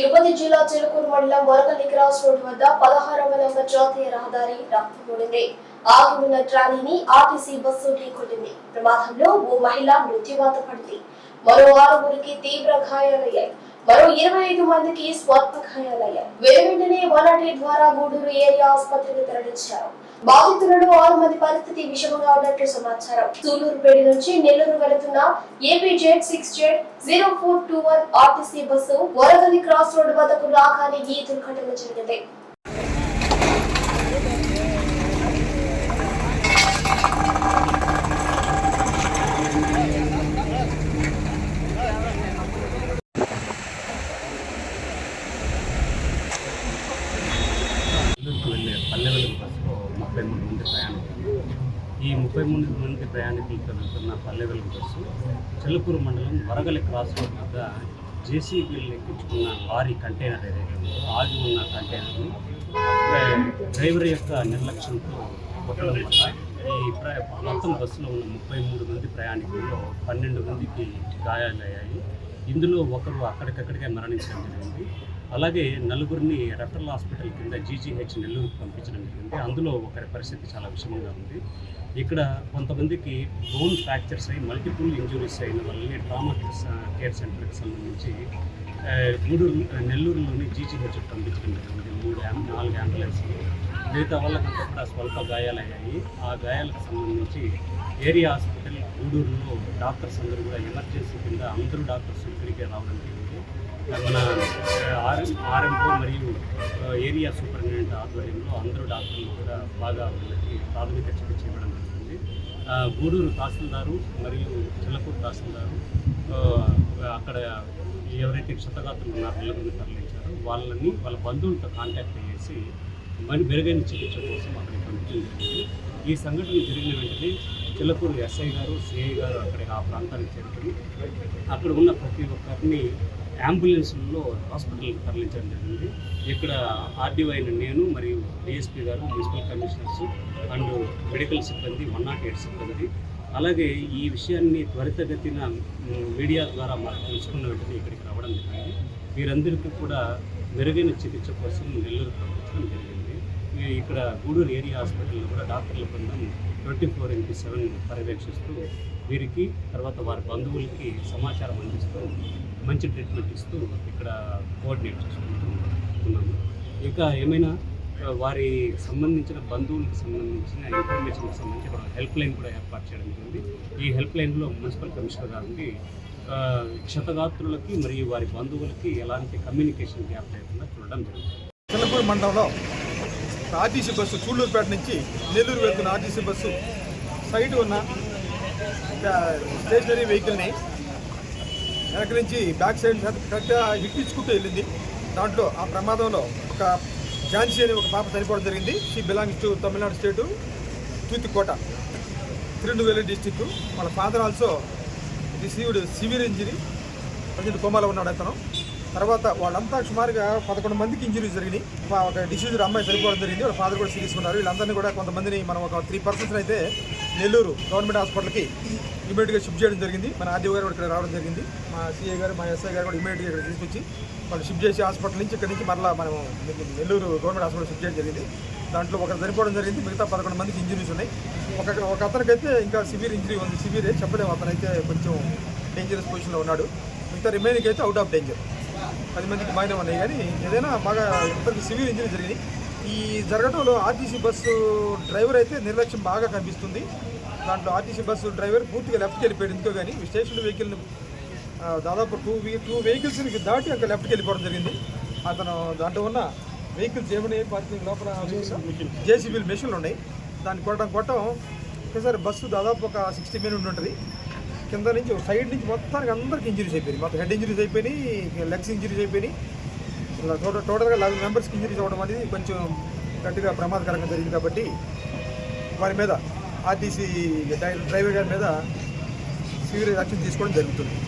తిరుపతి జిల్లా చిలుకూరు మండలం వరకల్లి cross road వద్ద పదహారవ నంబర్ జాతీయ రహదారి రక్తమూడింది ఆగి ఉన్న ట్రాలీని ఆర్టీసీ బస్సు ఢీకొట్టింది. ప్రమాదంలో ఓ మహిళ మృత్యువాత పడింది. మరో ఆరుగురికి తీవ్ర గాయాలయ్యాయి. మరో ఇరవై ఐదు మందికి స్వల్ప గాయాలయ్యాయి వెనువెంటనే వన్ ద్వారా గూడూరు ఏరియా ఆసుపత్రికి తరలించారు. బాధితులలో ఆరు మంది పరిస్థితి విషమంగా ఉన్నట్లు సమాచారం. సూలూరుపేట నుంచి నెల్లూరు వెళుతున్న AP Z six Z zero four two one RTC bus Varagali cross road వద్దకు రాగానే ఈ దుర్ఘటన జరిగింది నెల్లూరుకు వెళ్ళే పల్లె వెలుగు బస్సులో ముప్పై మూడు మంది ప్రయాణికులు ఈ ముప్పై మూడు మంది ప్రయాణికులతో వెళ్తున్న పల్లె వెలుగు బస్సు చెలుకూరు మండలం వరగలి క్రాస్ రోడ్ వద్ద జేసీబీలు ఎక్కించుకున్న లారీ కంటైనర్ ఏదైతే ఉందో ఆగి ఉన్న కంటైనర్ని డ్రైవర్ యొక్క నిర్లక్ష్యంతో కొట్టడం వల్ల ఈ మొత్తం బస్సులో ఉన్న ముప్పై మూడు మంది ప్రయాణికుల్లో పన్నెండు మందికి గాయాలయ్యాయి. ఇందులో ఒకరు అక్కడికక్కడికే మరణించడం జరిగింది. అలాగే నలుగురిని రెఫరల్ హాస్పిటల్ కింద జీజీహెచ్ నెల్లూరుకు పంపించడం జరిగింది. అందులో ఒకరి పరిస్థితి చాలా విషమంగా ఉంది. ఇక్కడ కొంతమందికి బోన్ ఫ్రాక్చర్స్ అయ్యి మల్టిపుల్ ఇంజురీస్ అయిన వాళ్ళని ట్రామా కేర్ సెంటర్కి సంబంధించి గూడూరు నెల్లూరులోని జీజీహెచ్ పంపించడం జరిగింది. మూడు నాలుగు అంబులెన్స్లు మిగతా వాళ్ళకంతా కూడా స్వల్ప గాయాలయ్యాయి. ఆ గాయాలకు సంబంధించి ఏరియా హాస్పిటల్ గూడూరులో డాక్టర్స్ అందరూ కూడా ఎమర్జెన్సీ కింద అందరూ డాక్టర్స్ ఇక్కడికే రావడం జరిగింది. మన ఆర్ఎం ఆర్ఎంఓ మరియు ఏరియా సూపరింటెండెంట్ ఆధ్వర్యంలో అందరూ డాక్టర్లు కూడా బాగా వాళ్ళకి ప్రాథమిక చికిత్స ఇవ్వడం జరుగుతుంది గూడూరు తహసీల్దారు మరియు చిల్లకూరు తహసీల్దారు అక్కడ ఎవరైతే క్షతగాత్రులు ఉన్నారో నలుగురిని తరలించారో వాళ్ళని వాళ్ళ బంధువులతో కాంటాక్ట్ చేసి మరి మెరుగైన చికిత్స కోసం అక్కడికి పంపించడం జరిగింది. ఈ సంఘటన జరిగిన వెంటనే చిల్లకూరు ఎస్ఐ గారు సిఐ గారు అక్కడికి ఆ ప్రాంతానికి చేరుకుని అక్కడ ఉన్న ప్రతి ఒక్కరిని అంబులెన్స్లో హాస్పిటల్కి తరలించడం జరిగింది. ఇక్కడ ఆర్డీఓ అయిన నేను మరియు డిఎస్పీ గారు మున్సిపల్ కమిషనర్స్ అండ్ మెడికల్ సిబ్బంది వన్ నాట్ ఎయిట్ సిబ్బంది. అలాగే ఈ విషయాన్ని త్వరితగతిన మీడియా ద్వారా మాకు తెలుసుకున్న వెంటనే ఇక్కడికి రావడం జరిగింది. వీరందరికీ కూడా మెరుగైన చికిత్స కోసం నెల్లూరు పంపించడం జరిగింది. ఇక్కడ గూడూరు ఏరియా హాస్పిటల్లో కూడా డాక్టర్ల బృందం ట్వంటీ ఫోర్ ఇంటూ సెవెన్ పర్యవేక్షిస్తూ వీరికి తర్వాత వారి బంధువులకి సమాచారం అందిస్తూ మంచి ట్రీట్మెంట్ ఇస్తూ ఇక్కడ కోఆర్డినేట్ చేసుకుంటూ ఉన్నాము. ఇంకా ఏమైనా వారి సంబంధించిన బంధువులకు సంబంధించిన ఇన్ఫర్మేషన్కి సంబంధించి హెల్ప్ లైన్ కూడా ఏర్పాటు చేయడం జరిగింది. ఈ హెల్ప్ లైన్లో మున్సిపల్ కమిషనర్ గారికి క్షతగాత్రులకి మరియు వారి బంధువులకి ఎలాంటి కమ్యూనికేషన్ గ్యాప్ లేకుండా చూడడం జరుగుతుంది. మండలంలో ఆర్టీసీ బస్సు చూళ్ళూరుపేట నుంచి నెల్లూరు వెళ్తున్న ఆర్టీసీ బస్సు సైడ్ ఉన్న స్టేషనరీ వెహికల్ని వెనక నుంచి బ్యాక్ సైడ్ కరెక్ట్గా హిట్టించుకుంటూ వెళ్ళింది. దాంట్లో ఆ ప్రమాదంలో ఒక ఝాన్సీ అనే ఒక పాప చనిపోవడం జరిగింది. She belongs to Tamil Nadu state Thoothukudi Tirunelveli district వాళ్ళ father also received severe injury present కోమాలో ఉన్నాడు అతను. తర్వాత వాళ్ళంతా సుమారుగా పదకొండు మందికి ఇంజరీస్ జరిగినాయి. ఒక డిసీజ్ అమ్మాయి చనిపోవడం జరిగింది. వాళ్ళ ఫాదర్ కూడా సీరియస్ ఉన్నారు. వీళ్ళందరినీ కూడా కొంతమందిని మనం ఒక త్రీ పర్సన్స్ అయితే నెల్లూరు గవర్నమెంట్ హాస్పిటల్కి ఇమీడియట్గా షిఫ్ట్ చేయడం జరిగింది. మన ఆర్డీఓ గారు కూడా ఇక్కడ రావడం జరిగింది. మా సీఏ గారు మా ఎస్ఐ గారు కూడా ఇమీడియట్గా ఇక్కడ తీసుకొచ్చి వాళ్ళు షిఫ్ట్ చేసి హాస్పిటల్ నుంచి ఇక్కడ నుంచి మరలా మనం నెల్లూరు గవర్నమెంట్ హాస్పిటల్ షిఫ్ట్ చేయడం జరిగింది. దాంట్లో ఒకరు చనిపోవడం జరిగింది. మిగతా పదకొండు మందికి ఇంజరీస్ ఉన్నాయి. ఒక ఒక అతనికైతే ఇంకా సివియర్ ఇంజరీ ఉంది. సివియరే చెప్పలేము. అతనైతే కొంచెం డేంజరస్ పొజిషన్లో ఉన్నాడు. మిగతా రిమైనింగ్ అయితే అవుట్ ఆఫ్ డేంజర్ పది మందికి మాయనం ఉన్నాయి. కానీ ఏదైనా బాగా ఇద్దరికి సివియర్ ఇంజరీ జరిగింది. ఈ జరగడంలో ఆర్టీసీ బస్సు డ్రైవర్ అయితే నిర్లక్ష్యం బాగా కనిపిస్తుంది. దాంట్లో ఆర్టీసీ బస్సు డ్రైవర్ పూర్తిగా లెఫ్ట్కి వెళ్ళిపోయాడు ఎందుకో కానీ స్టేషన్ వెహికల్ని దాదాపు టూ వీ టూ వెహికల్స్ని దాటి అక్కడ లెఫ్ట్కి వెళ్ళిపోవడం జరిగింది. అతను దాంట్లో ఉన్న వెహికల్స్ ఏమైనా పార్కింగ్ లోపల జేసీబీలు మెషిన్లు ఉన్నాయి. దాన్ని కొట్టడం కొట్టడం. ఒకసారి బస్సు దాదాపు ఒక సిక్స్టీ మినిట్ ఉంటుంది కింద నుంచి సైడ్ నుంచి మొత్తానికి అందరికి ఇంజరీస్ అయిపోయినాయి. మొత్తం హెడ్ ఇంజరీస్ అయిపోయినాయి లెగ్స్ ఇంజరీస్ అయిపోయినాయి. ఇలా టోటల్ టోటల్గా లెవెన్ మెంబర్స్కి ఇంజరీస్ అవ్వడం అనేది కొంచెం గట్టిగా ప్రమాదకరంగా జరిగింది కాబట్టి వారి మీద ఆర్టీసీ డ్రైవర్ గారి మీద సీరియస్ యాక్షన్ తీసుకోవడం జరుగుతుంది.